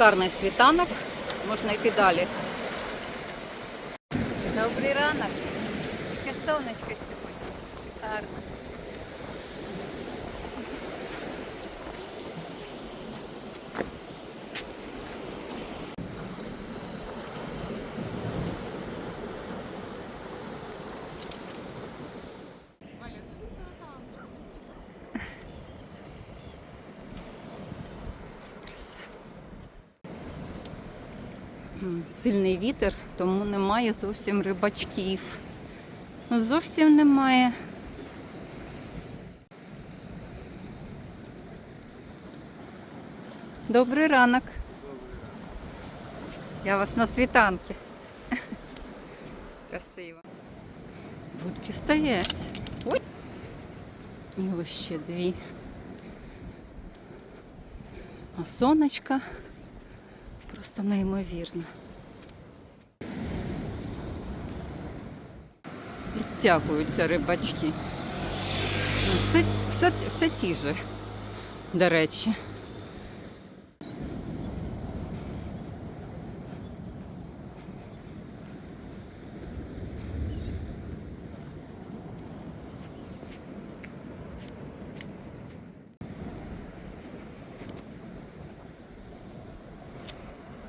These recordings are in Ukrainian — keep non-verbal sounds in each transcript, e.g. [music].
Шикарний світанок. Можна йти далі. Добрий ранок. Яке сонечко сьогодні. Шикарно. Краса. М, Сильний вітер, тому немає зовсім рибачків. Ну, Зовсім немає. Добрий ранок. Я вас на світанки. Красиво. Вудки стоять. Ой. І ось ще дві. А сонечка просто неймовірно. Підтягуються рибачки. Ну, Все, все, все ті же, до речі.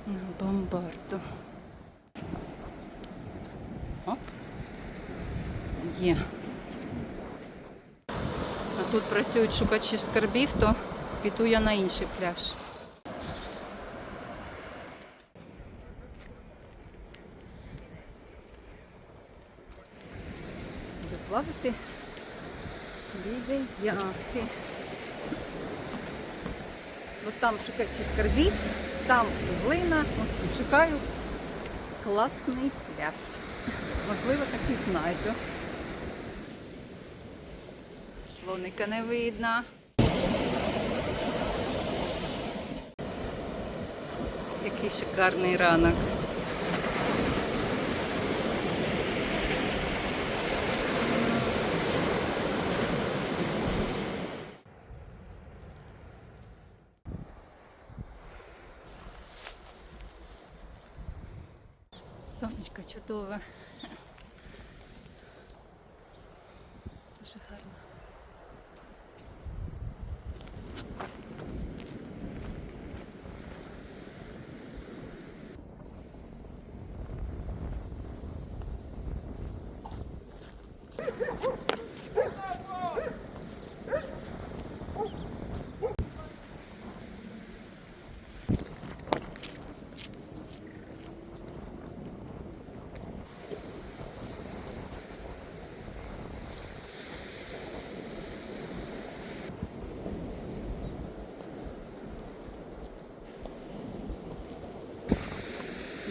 На бомбарду. Оп. Є. А тут працюють шукачі скарбів, то піду я на інший пляж. Плавати біля яхти. От там шукачі скарбів, там глина. Шукаю класний пляж. Можливо, так і знайду. Слоника не видно. Який шикарний ранок. Сонечко чудове.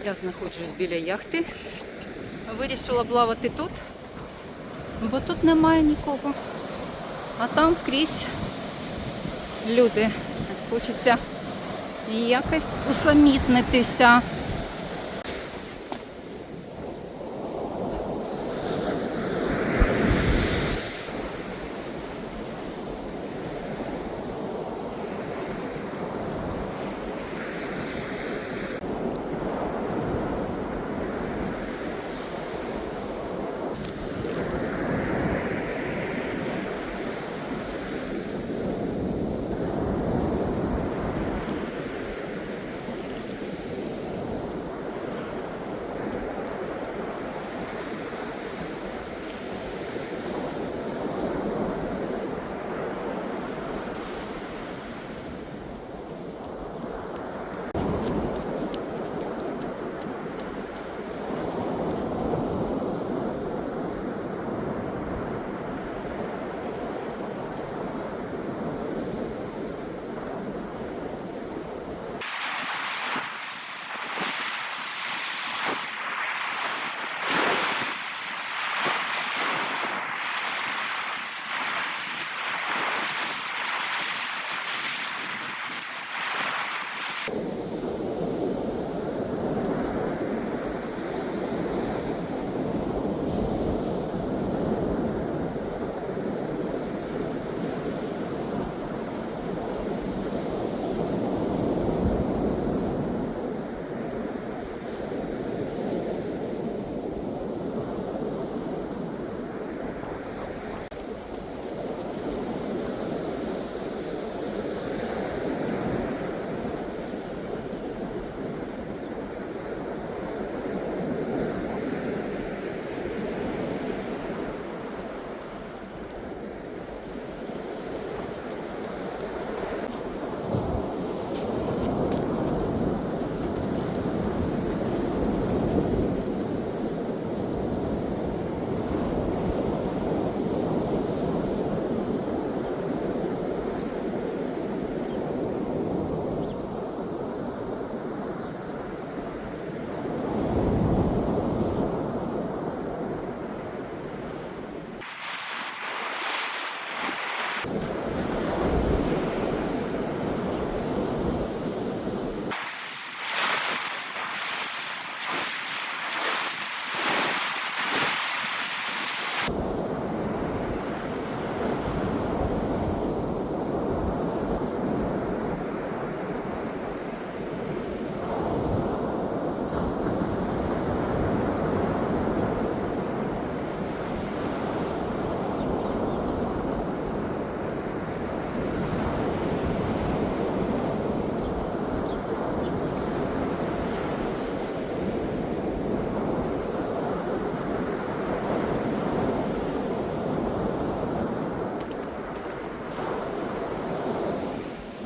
Я знаходжусь біля яхти. Вирішила плавати тут, бо тут немає нікого. А там скрізь люди. Хочеться якось усамітнитися.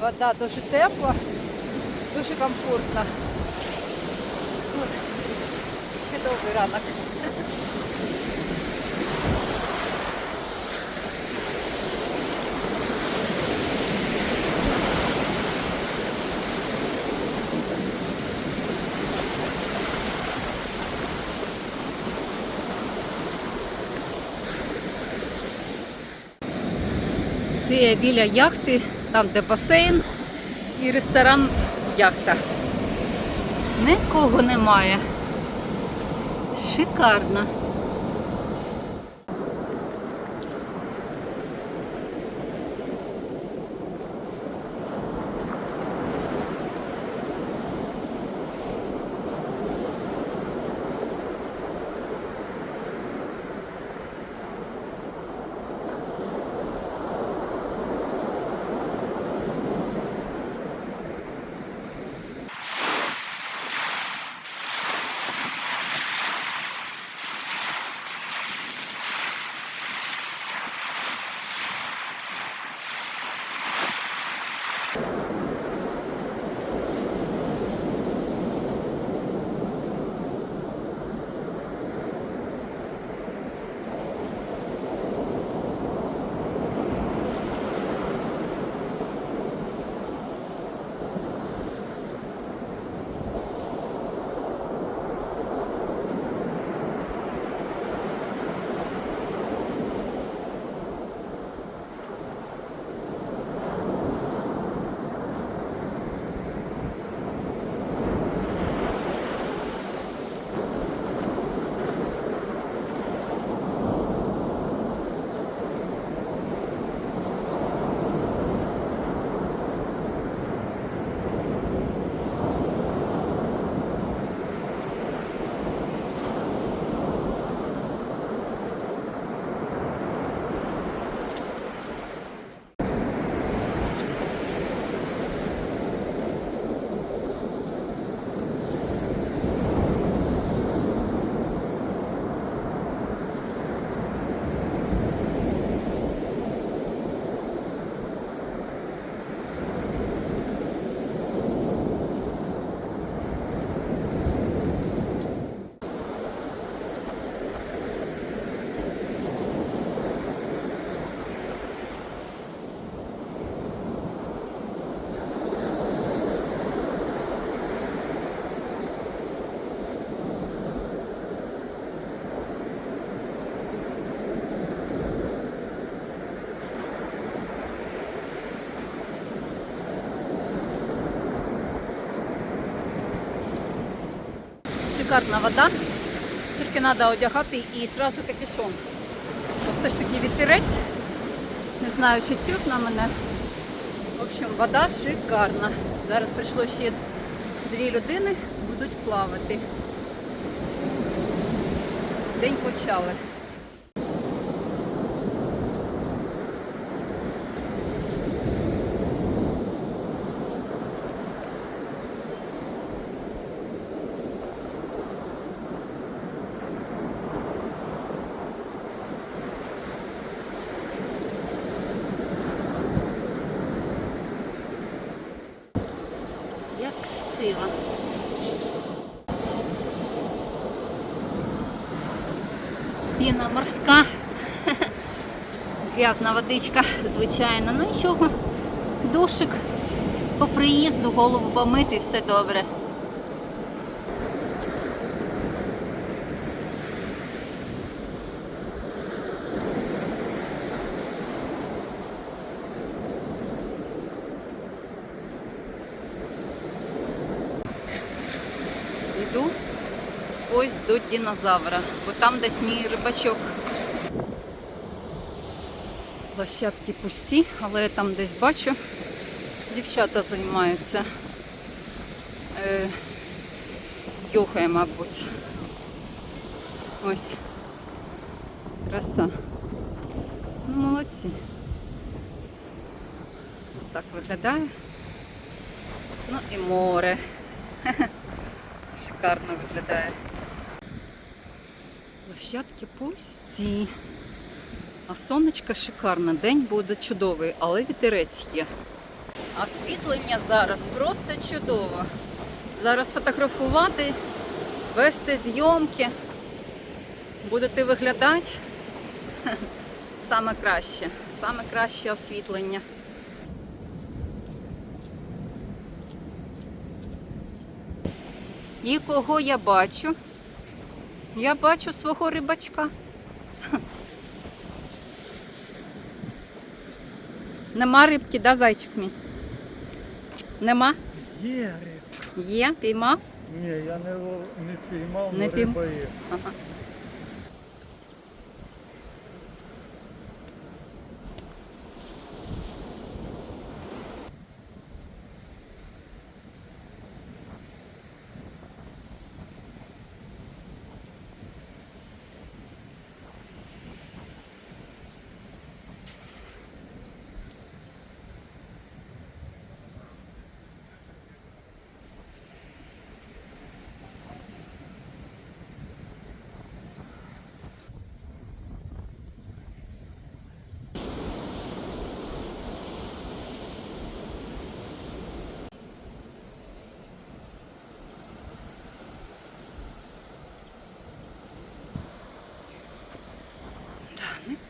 Вода дуже тепла, дуже комфортно. Ой, Чудовий ранок. Це біля яхти, там де басейн і ресторан яхта. Нікого немає. Шикарно. you Шикарна вода. Тільки треба одягати і одразу капюшон. Все ж таки вітерець. Не знаю, чи чутно мене. В общем, вода шикарна. Зараз прийшло ще дві людини, будуть плавати. День почали. Як красиво. Піна морська. Грязна водичка, звичайно. Ну нічого. Душик по приїзду, голову помити, все добре. Ось до динозавра, бо там десь мій рибачок. Площадки пусті, але я там десь бачу, дівчата займаються е, йогою, мабуть. Ось. Краса. Ну, молодці. Ось так виглядає. Ну і море. [laughs] Шикарно виглядає. Площадки пусті. А сонечко шикарне. День буде чудовий, але вітерець є. Освітлення зараз просто чудово. Зараз фотографувати, вести зйомки. Будете виглядати [laughs] саме краще, саме краще освітлення. І кого я бачу? Я бачу свого рибачка. Нема рибки, да, зайчик мій? Нема? Є риб. Є, піймав? Ні, я не, не піймав, Не але пійм- риба є. Ага.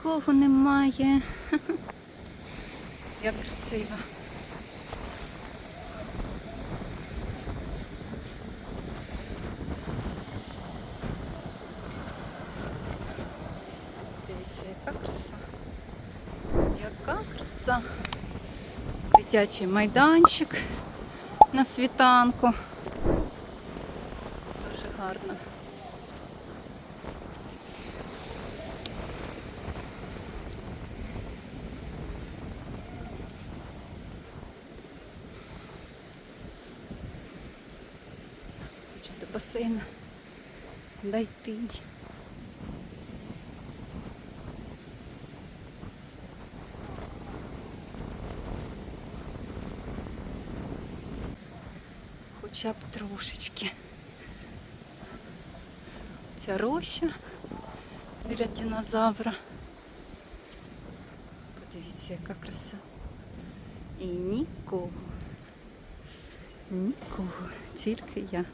Нікого немає. Як красиво. Дивіться, яка краса. Яка краса. Дитячий майданчик на світанку. Дуже гарно. Хоча б трошечки. Ця роща біля динозавра. Подивіться, яка краса. І нікого. Нікого, тільки я.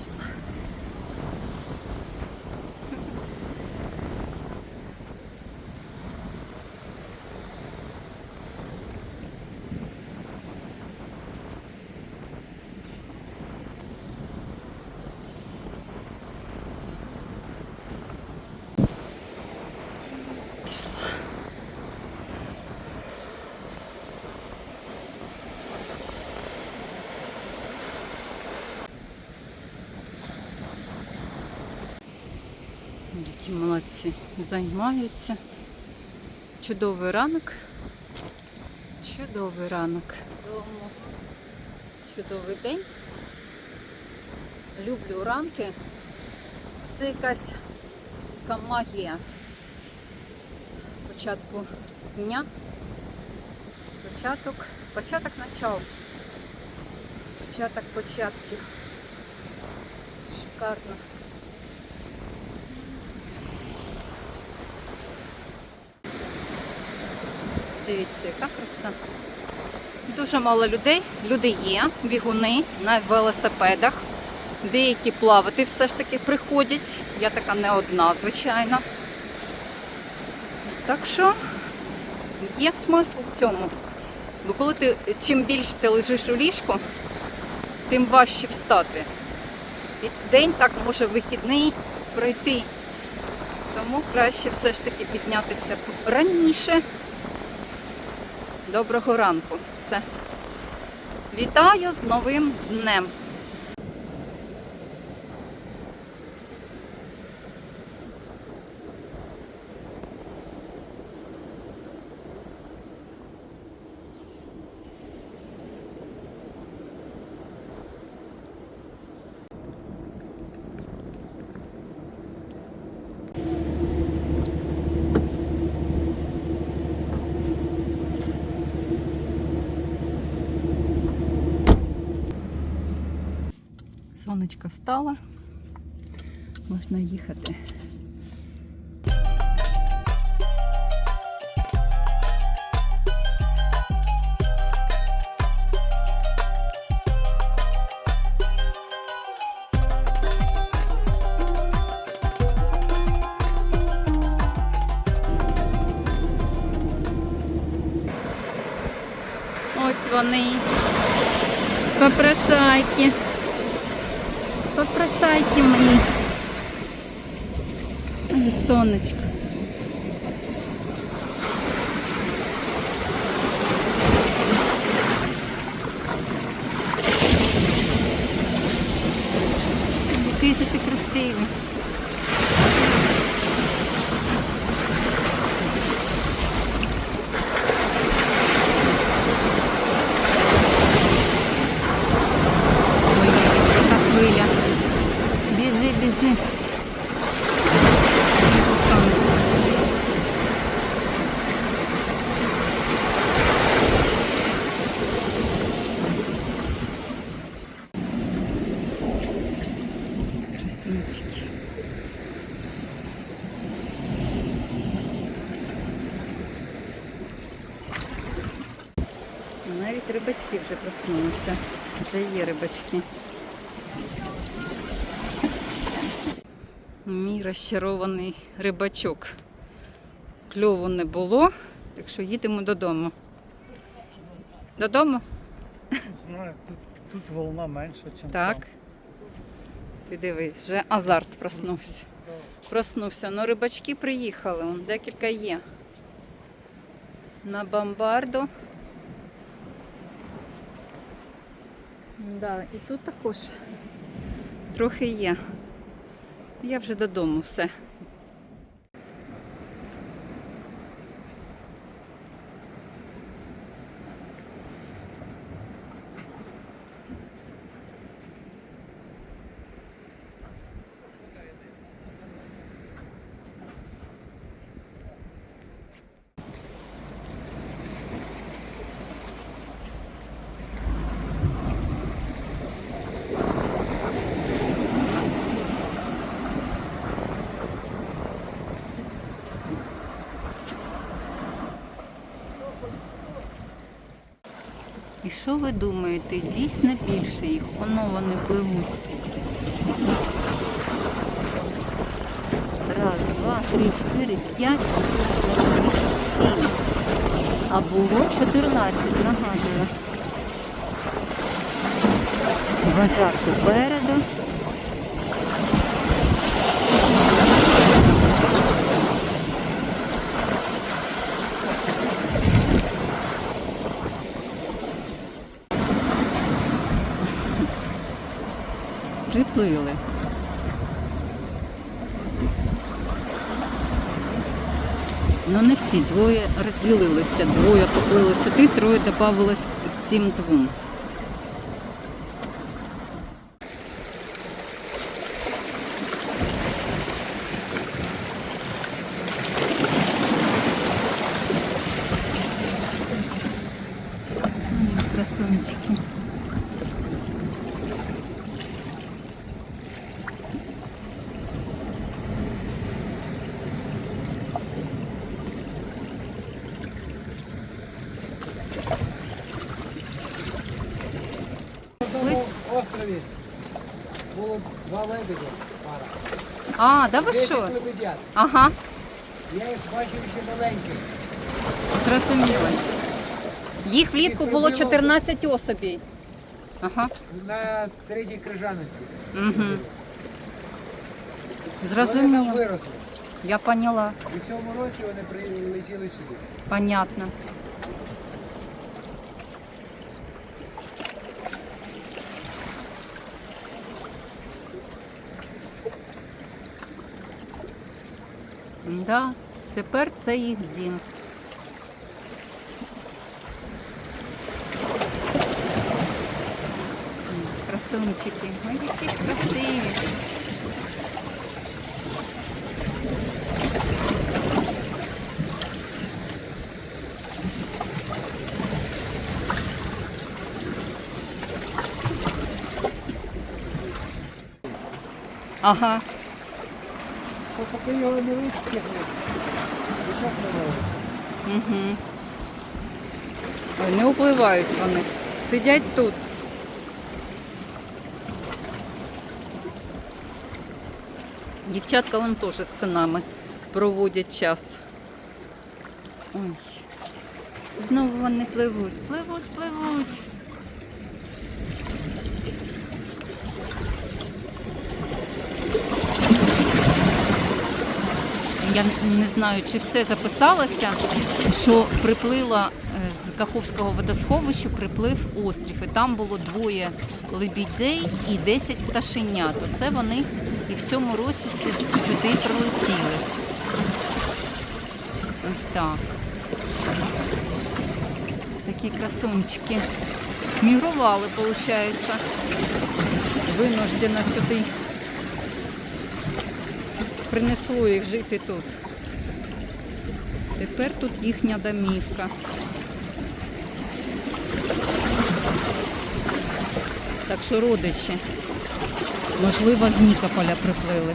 Пішла. Пішла. Які молодці займаються. Чудовий ранок. Чудовий ранок. Дому. Чудовий день. Люблю ранки. Це якась така магія початку дня. Початок. Початок начал. Початок початків. Шикарно. Дивіться, яка краса. Дуже мало людей. Люди є, бігуни на велосипедах. Деякі плавати все ж таки приходять. Я така не одна, звичайно. Так що є смисл в цьому. Бо коли ти чим більше ти лежиш у ліжку, тим важче встати. І день так може вихідний пройти. Тому краще все ж таки піднятися раніше. Доброго ранку. Все. Вітаю з новим днем. Сонечко встало. Можна їхати. Ось вони. Попрошайки. Попрошайки мені. Ой, Сонечко. Який же ти красивий. Красунчики. Навіть рибачки вже проснулися. Вже є рибачки. Мій розчарований рибачок. Кльову не було, так що їдемо додому. Додому? Знаю, тут, тут волна менша, ніж Так. там. Ти дивись, вже азарт проснувся. Проснувся. Ну, рибачки приїхали, он декілька є. На бомбарду. Да, і тут також трохи є. Я вже додому все. І що ви думаєте? Дійсно більше їх, воно вони пливуть. Раз, два, три, чотири, п'ять і тут їх сім. А було 14, нагадую. Вважар попереду. Приплили. Ну не всі, двоє розділилися. Двоє поплили сюди, троє додавалось к цим двом. Ой, Красунчики. Слизь. острові було два лебедя пара. А, да ви що? лебедят. Ага, Я їх бачив ще маленьких. зрозуміло. Їх влітку було 14 особей. Ага, На третій крижаниці. угу. Вони там Зрозуміло. виросли. Я поняла. У цьому році вони прилетіли сюди. Понятно. Да, тепер це їх дім. Красунчики. Ой, які красиві. Ага. Поки його не не. Угу. Не впливають вони. Сидять тут. Дівчатка вон теж з синами проводять час. Ой. Знову вони пливуть, пливуть, пливуть. Я не знаю, чи все записалося, що приплила е, з Каховського водосховища приплив острів. І там було двоє лебідей і 10 пташенят. Оце вони і в цьому році сюди прилетіли. Ось так. Такі красунчики. Мігрували, виходить. Винуждено сюди принесло їх жити тут. Тепер тут їхня домівка. Так що родичі, можливо, з Нікополя приплили.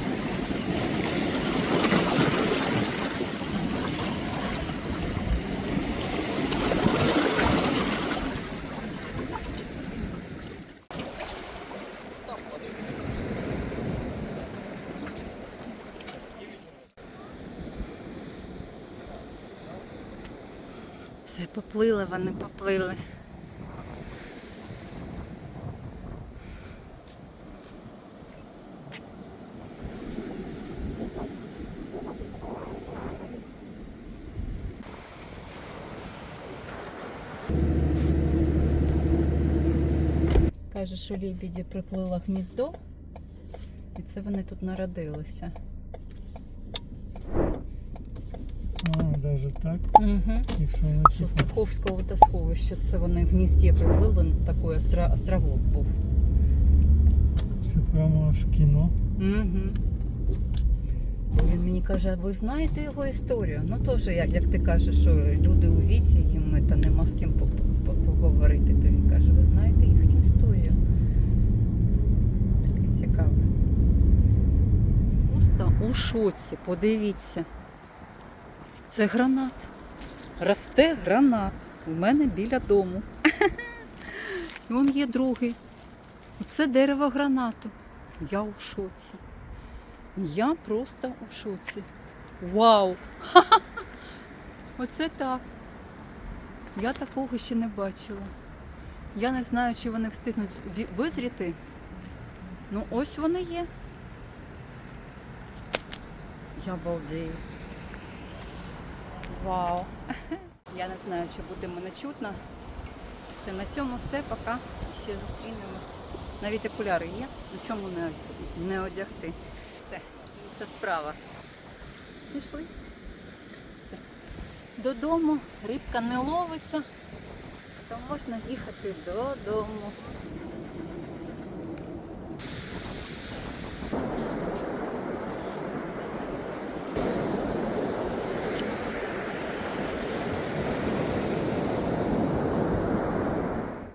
Все, поплили вони, поплили. Каже, що лебіді приплила гніздо, і це вони тут народилися. Навіть так. Угу. Якщо вони Що з Каховського водосховища, це вони в гнізді приплили, такий остро- островок був. це прямо аж кіно. Угу. Він мені каже, а ви знаєте його історію? Ну теж, як, як ти кажеш, що люди у віці, їм та нема з ким по- по- поговорити, то він каже, ви знаєте їхню історію. Таке цікаве. Просто у шоці, подивіться. Це гранат. Росте гранат. У мене біля дому. [laughs] І Вон є другий. Оце дерево гранату. Я у шоці. Я просто у шоці. Вау! [laughs] Оце так. Я такого ще не бачила. Я не знаю, чи вони встигнуть визріти. Ну, ось вони є. Я балдею. Вау! Я не знаю, чи буде мене чутно. Все, на цьому все, пока. Ще зустрінемось. Навіть окуляри є, на чому не, не одягти. Все, інша справа. Пішли. Все. Додому рибка не ловиться, то можна їхати додому.